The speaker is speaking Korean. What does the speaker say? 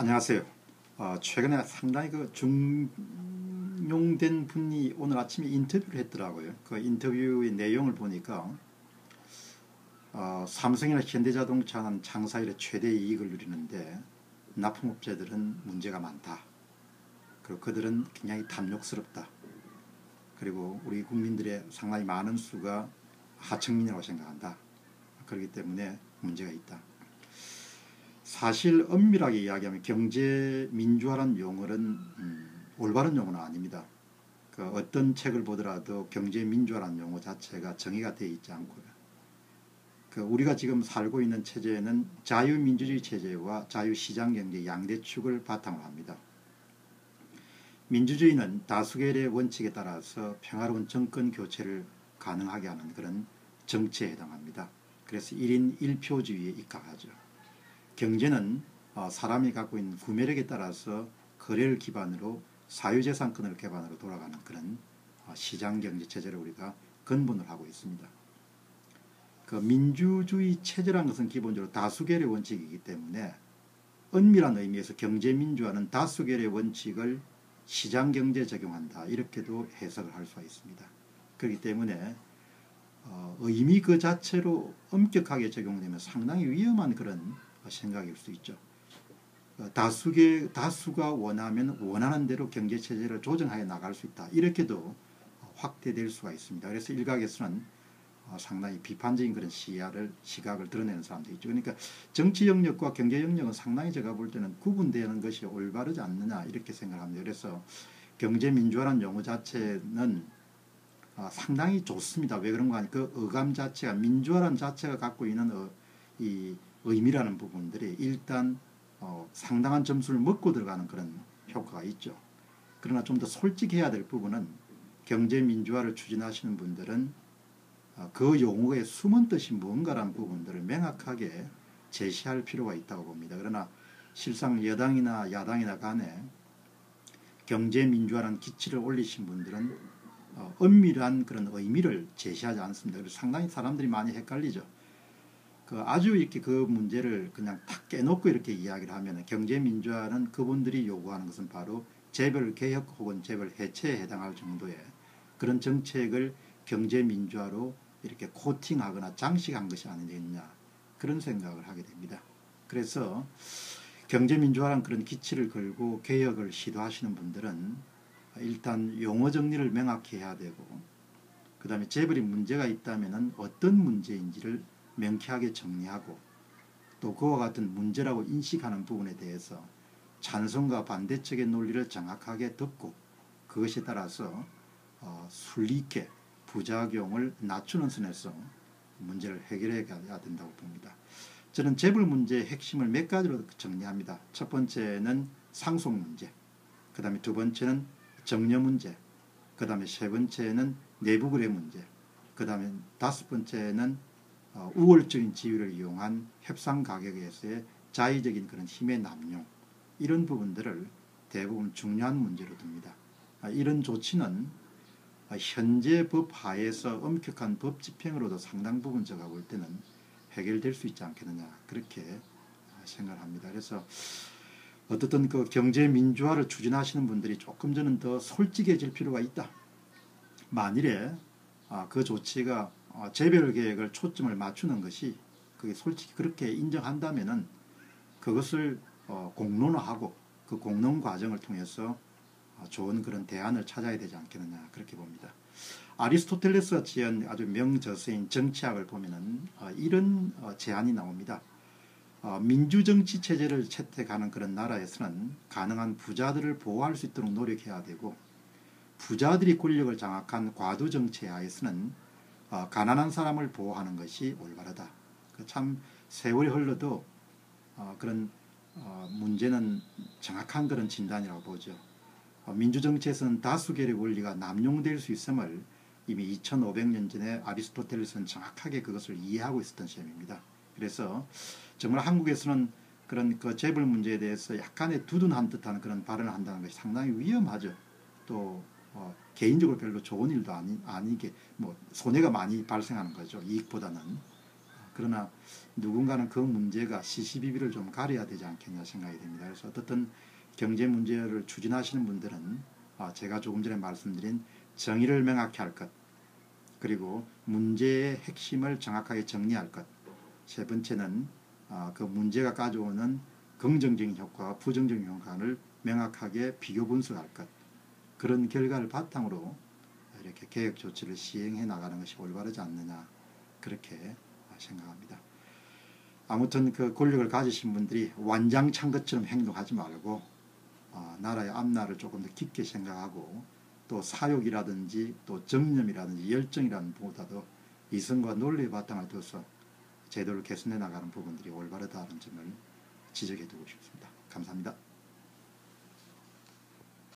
안녕하세요. 어, 최근에 상당히 그 중용된 분이 오늘 아침에 인터뷰를 했더라고요. 그 인터뷰의 내용을 보니까 어, 삼성이나 현대자동차는 장사 일에 최대 이익을 누리는데 납품업체들은 문제가 많다. 그리고 그들은 굉장히 탐욕스럽다. 그리고 우리 국민들의 상당히 많은 수가 하층민이라고 생각한다. 그렇기 때문에 문제가 있다. 사실 엄밀하게 이야기하면 경제 민주화라는 용어는 음, 올바른 용어는 아닙니다. 그 어떤 책을 보더라도 경제 민주화라는 용어 자체가 정의가 되어 있지 않고요. 그 우리가 지금 살고 있는 체제는 자유민주주의 체제와 자유시장 경제 양대 축을 바탕으로 합니다. 민주주의는 다수결의 원칙에 따라서 평화로운 정권 교체를 가능하게 하는 그런 정치에 해당합니다. 그래서 1인 1표주의에 입각하죠. 경제는 어, 사람이 갖고 있는 구매력에 따라서 거래를 기반으로 사유재산권을 기반으로 돌아가는 그런 어, 시장경제 체제를 우리가 근본을 하고 있습니다. 그 민주주의 체제라는 것은 기본적으로 다수결의 원칙이기 때문에 은밀한 의미에서 경제민주화는 다수결의 원칙을 시장경제에 적용한다 이렇게도 해석을 할 수가 있습니다. 그렇기 때문에 어, 의미 그 자체로 엄격하게 적용되면 상당히 위험한 그런 생각일 수 있죠. 어, 다수계, 다수가 원하면 원하는 대로 경제체제를 조정하여 나갈 수 있다. 이렇게도 확대될 수가 있습니다. 그래서 일각에서는 어, 상당히 비판적인 그런 시야를, 시각을 드러내는 사람도 있죠. 그러니까 정치 영역과 경제 영역은 상당히 제가 볼 때는 구분되는 것이 올바르지 않느냐 이렇게 생각합니다. 그래서 경제 민주화라는 용어 자체는 어, 상당히 좋습니다. 왜 그런가 하니 그 어감 자체가 민주화라는 자체가 갖고 있는 이 의미라는 부분들이 일단 어, 상당한 점수를 먹고 들어가는 그런 효과가 있죠. 그러나 좀 더 솔직해야 될 부분은 경제민주화를 추진하시는 분들은 어, 그 용어의 숨은 뜻이 뭔가라는 부분들을 명확하게 제시할 필요가 있다고 봅니다. 그러나 실상 여당이나 야당이나 간에 경제민주화라는 기치를 올리신 분들은 어, 엄밀한 그런 의미를 제시하지 않습니다. 그래서 상당히 사람들이 많이 헷갈리죠. 그 아주 이렇게 그 문제를 그냥 탁 깨놓고 이렇게 이야기를 하면 경제민주화는 그분들이 요구하는 것은 바로 재벌 개혁 혹은 재벌 해체에 해당할 정도의 그런 정책을 경제민주화로 이렇게 코팅하거나 장식한 것이 아니겠느냐 그런 생각을 하게 됩니다. 그래서 경제민주화란 그런 기치를 걸고 개혁을 시도하시는 분들은 일단 용어 정리를 명확히 해야 되고 그 다음에 재벌이 문제가 있다면 어떤 문제인지를 명쾌하게 정리하고 또 그와 같은 문제라고 인식하는 부분에 대해서 찬성과 반대측의 논리를 정확하게 듣고 그것에 따라서 어, 순리 있게 부작용을 낮추는 선에서 문제를 해결해야 된다고 봅니다. 저는 재벌 문제의 핵심을 몇 가지로 정리합니다. 첫 번째는 상속 문제, 그 다음에 두 번째는 정려 문제, 그 다음에 세 번째는 내부 거래 문제, 그 다음에 다섯 번째는 어, 우월적인 지위를 이용한 협상 가격에서의 자의적인 그런 힘의 남용 이런 부분들을 대부분 중요한 문제로 듭니다. 아, 이런 조치는 현재 법 하에서 엄격한 법 집행으로도 상당 부분 제가 볼 때는 해결될 수 있지 않겠느냐 그렇게 생각합니다. 그래서 어떻든 그 경제 민주화를 추진하시는 분들이 조금 저는 더 솔직해질 필요가 있다. 만일에 아, 그 조치가 어, 재별 계획을 초점을 맞추는 것이 그게 솔직히 그렇게 인정한다면은 그것을 어, 공론화하고 그 공론 과정을 통해서 어, 좋은 그런 대안을 찾아야 되지 않겠느냐 그렇게 봅니다. 아리스토텔레스가 지은 아주 명저서인 정치학을 보면은 이런 제안이 나옵니다. 민주정치 체제를 채택하는 그런 나라에서는 가능한 부자들을 보호할 수 있도록 노력해야 되고 부자들이 권력을 장악한 과도정치 하에서는 어, 가난한 사람을 보호하는 것이 올바르다. 그참 세월이 흘러도 어, 그런 어, 문제는 정확한 그런 진단이라고 보죠. 어, 민주정치에서는 다수결의 원리가 남용될 수 있음을 이미 2500년 전에 아리스토텔레스는 정확하게 그것을 이해하고 있었던 시점입니다. 그래서 정말 한국에서는 그런 그 재벌 문제에 대해서 약간의 두둔한 듯한 그런 발언을 한다는 것이 상당히 위험하죠. 또 어, 개인적으로 별로 좋은 일도 아니, 아니게 뭐 손해가 많이 발생하는 거죠. 이익보다는. 그러나 누군가는 그 문제가 시시비비를 좀 가려야 되지 않겠냐 생각이 됩니다. 그래서 어떻든 경제 문제를 추진하시는 분들은 아, 제가 조금 전에 말씀드린 정의를 명확히 할 것, 그리고 문제의 핵심을 정확하게 정리할 것. 세 번째는 아, 그 문제가 가져오는 긍정적인 효과와 부정적인 효과를 명확하게 비교 분석할 것. 그런 결과를 바탕으로 이렇게 개혁 조치를 시행해 나가는 것이 올바르지 않느냐 그렇게 생각합니다. 아무튼 그 권력을 가지신 분들이 완장찬 것처럼 행동하지 말고 어, 나라의 앞날을 조금 더 깊게 생각하고 또 사욕이라든지 또 정념이라든지 열정이라는 보다도 이성과 논리의 바탕을 둬서 제도를 개선해 나가는 부분들이 올바르다는 점을 지적해 두고 싶습니다. 감사합니다.